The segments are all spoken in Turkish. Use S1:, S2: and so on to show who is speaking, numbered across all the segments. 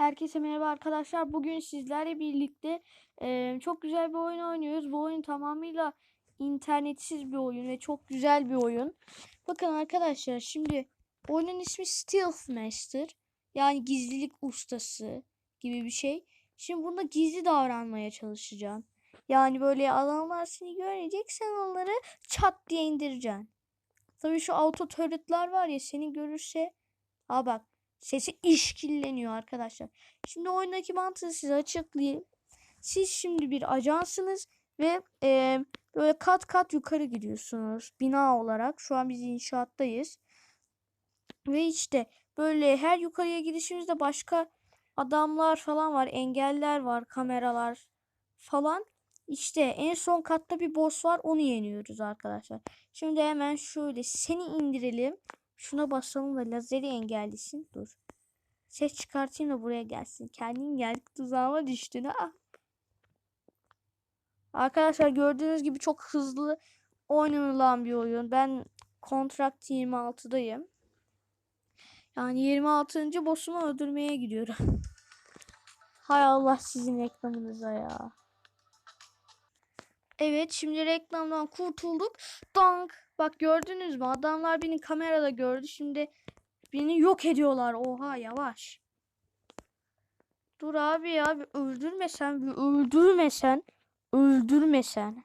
S1: Herkese merhaba arkadaşlar. Bugün sizlerle birlikte e, çok güzel bir oyun oynuyoruz. Bu oyun tamamıyla internetsiz bir oyun ve çok güzel bir oyun. Bakın arkadaşlar şimdi oyunun ismi Stealth Master. Yani gizlilik ustası gibi bir şey. Şimdi bunda gizli davranmaya çalışacaksın. Yani böyle adamlar seni görecek sen onları çat diye indireceksin. Tabii şu auto turret'lar var ya seni görürse Aa bak sesi işkilleniyor arkadaşlar. Şimdi oyundaki mantığı size açıklayayım. Siz şimdi bir ajansınız ve e, böyle kat kat yukarı gidiyorsunuz bina olarak. Şu an biz inşaattayız. Ve işte böyle her yukarıya gidişimizde başka adamlar falan var, engeller var, kameralar falan. İşte en son katta bir boss var onu yeniyoruz arkadaşlar. Şimdi hemen şöyle seni indirelim. Şuna basalım da lazeri engellesin. Dur. Ses çıkartayım da buraya gelsin. Kendin gel tuzağıma düştün ha. Arkadaşlar gördüğünüz gibi çok hızlı oynanılan bir oyun. Ben kontrakt 26'dayım. Yani 26. boss'umu öldürmeye gidiyorum. Hay Allah sizin reklamınıza ya. Evet şimdi reklamdan kurtulduk. Dank. Bak gördünüz mü? Adamlar beni kamerada gördü. Şimdi beni yok ediyorlar. Oha yavaş. Dur abi ya bir öldürmesen bir öldürmesen öldürmesen.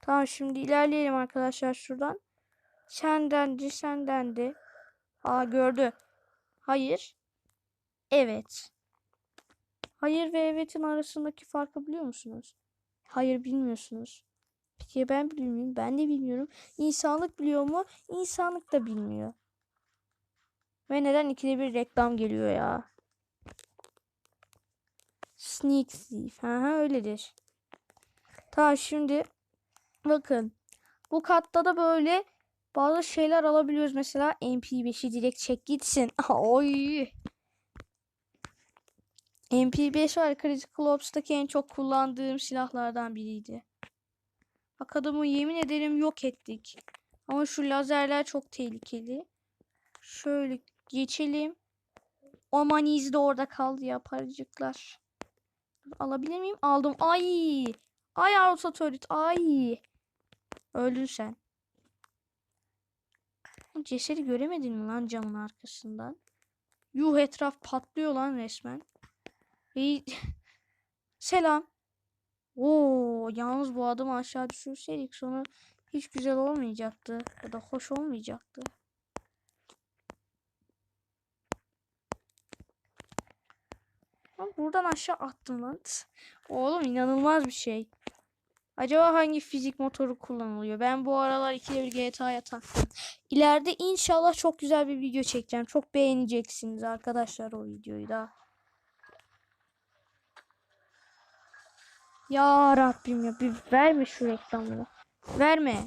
S1: Tamam şimdi ilerleyelim arkadaşlar şuradan. Sendendi sendendi. Aa gördü. Hayır. Evet. Hayır ve evetin arasındaki farkı biliyor musunuz? Hayır bilmiyorsunuz. Peki ben biliyor muyum? Ben de bilmiyorum. İnsanlık biliyor mu? İnsanlık da bilmiyor. Ve neden ikide bir reklam geliyor ya? Sneak thief. Ha öyledir. Tamam şimdi bakın. Bu katta da böyle bazı şeyler alabiliyoruz. Mesela MP5'i direkt çek gitsin. Oy. MP5 var Critical Ops'taki en çok kullandığım silahlardan biriydi. Bak adamı yemin ederim yok ettik. Ama şu lazerler çok tehlikeli. Şöyle geçelim. O maniz de orada kaldı ya paracıklar. Alabilir miyim? Aldım. Ay. Ay Arosatorit. Ay. Öldün sen. Cesedi göremedin mi lan camın arkasından? Yuh etraf patlıyor lan resmen. Selam. Oo, yalnız bu adamı aşağı düşürseydik sonra hiç güzel olmayacaktı. Ya da hoş olmayacaktı. Buradan aşağı attım lan. Oğlum inanılmaz bir şey. Acaba hangi fizik motoru kullanılıyor? Ben bu aralar ikide bir GTA'ya taktım. İleride inşallah çok güzel bir video çekeceğim. Çok beğeneceksiniz arkadaşlar o videoyu da. Ya Rabbim ya bir verme şu reklamını. Verme.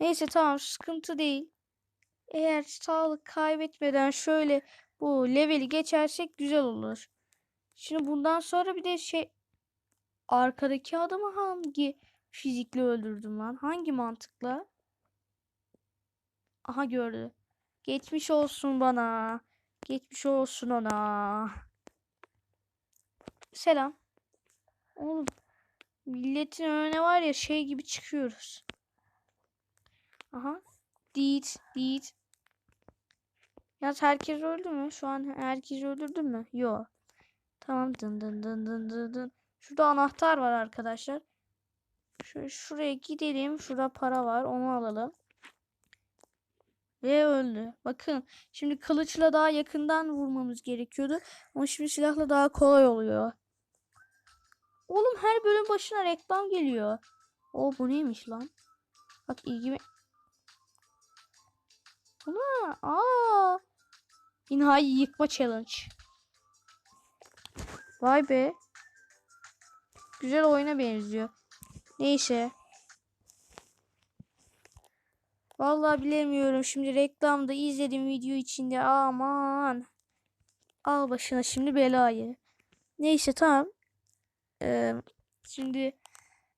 S1: Neyse tamam sıkıntı değil. Eğer sağlık kaybetmeden şöyle bu leveli geçersek güzel olur. Şimdi bundan sonra bir de şey arkadaki adamı hangi fizikle öldürdüm lan? Hangi mantıkla? Aha gördü. Geçmiş olsun bana. Geçmiş olsun ona. Selam. Oğlum milletin önüne var ya şey gibi çıkıyoruz. Aha. Dit, dit. Ya herkes öldü mü? Şu an herkes öldürdü mü? Yok. Tamam dın dın dın dın dın dın. Şurada anahtar var arkadaşlar. Şöyle şuraya gidelim. Şurada para var. Onu alalım. Ve öldü. Bakın şimdi kılıçla daha yakından vurmamız gerekiyordu. Ama şimdi silahla daha kolay oluyor. Oğlum her bölüm başına reklam geliyor. O bu neymiş lan? Bak ilgimi... Ana, aa. İnhayı yıkma challenge. Vay be. Güzel oyuna benziyor. Neyse. Vallahi bilemiyorum. Şimdi reklamda izledim video içinde. Aman. Al başına şimdi belayı. Neyse tamam. Ee, şimdi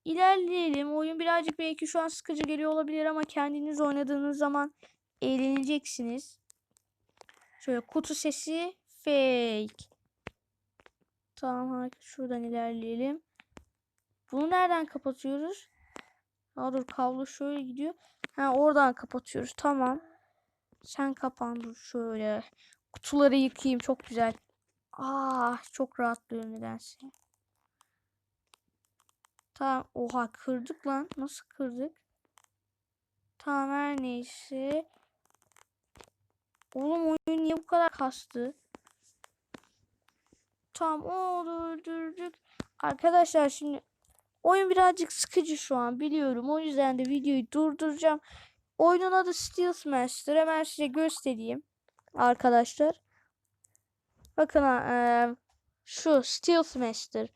S1: ilerleyelim. Oyun birazcık belki şu an sıkıcı geliyor olabilir ama kendiniz oynadığınız zaman eğleneceksiniz. Şöyle kutu sesi fake. Tamam. Şuradan ilerleyelim. Bunu nereden kapatıyoruz? Aa dur kablo şöyle gidiyor. Ha oradan kapatıyoruz. Tamam. Sen kapan dur şöyle. Kutuları yıkayayım çok güzel. Ah çok rahatlıyorum nedense. Tamam. Oha kırdık lan. Nasıl kırdık? Tamam her neyse. Oğlum oyun niye bu kadar kastı? Tamam onu öldürdük. Arkadaşlar şimdi oyun birazcık sıkıcı şu an biliyorum. O yüzden de videoyu durduracağım. Oyunun adı Steels Master. Hemen size göstereyim. Arkadaşlar. Bakın eee, şu Steels Master.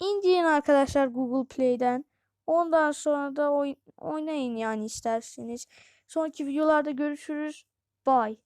S1: İndirin arkadaşlar Google Play'den. Ondan sonra da oy- oynayın yani isterseniz. Sonraki videolarda görüşürüz. Bye.